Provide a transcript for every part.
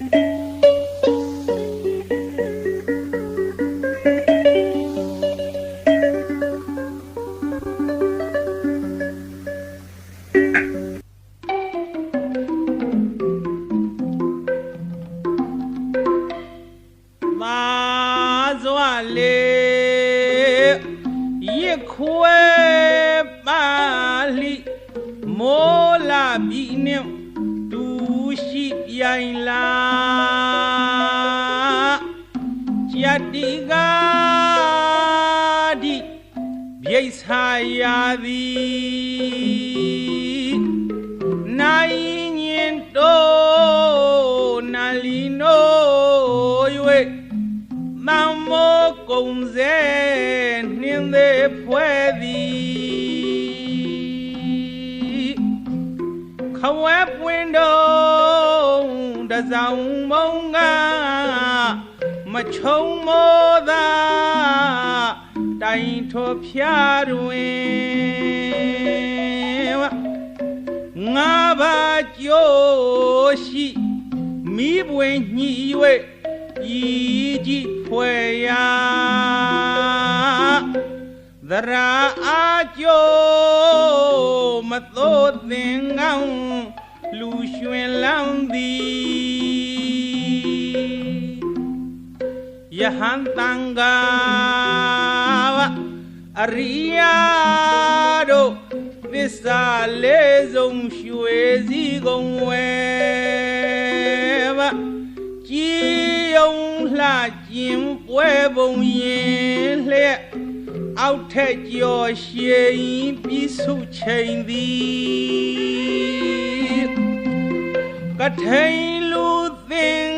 မာစွာလေရစ်ခွဲပါလိမောလာပြီနှင့်တူ jaila yadigadi biaisayadi nainyento nalino yue mamo kumze ninde puedi khawep window ဆာယာသည်နိုင်ညင်တော့နာလီနို၍မံမောကုံစေနှင်းသေးဖွဲ့သည်ခဝဲပွင့်တော့တစောင်းမုံကမချုံမောသာတိုင်ထော်ဖျားတွင်ငါဘာကြိုးရှိမိပွင့်ညှိ၍ဤကြည့်ဖွယ်ရာသရာအားကြိုးမသို့သင်ကောင်းလူရွှင်လန်းသည် ယဟန်တန်ဃာဝအရိယာတို့သစ္စာလေးစုံရွှေစည်းကုန်ဝဲပါကြည်ယုံလှကျင်ပွဲပုံရင်လျက်အောက်ထက်ကျော်ရှည်ပြီးစုချိန်သည်ကထိန်လူသင်္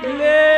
Live.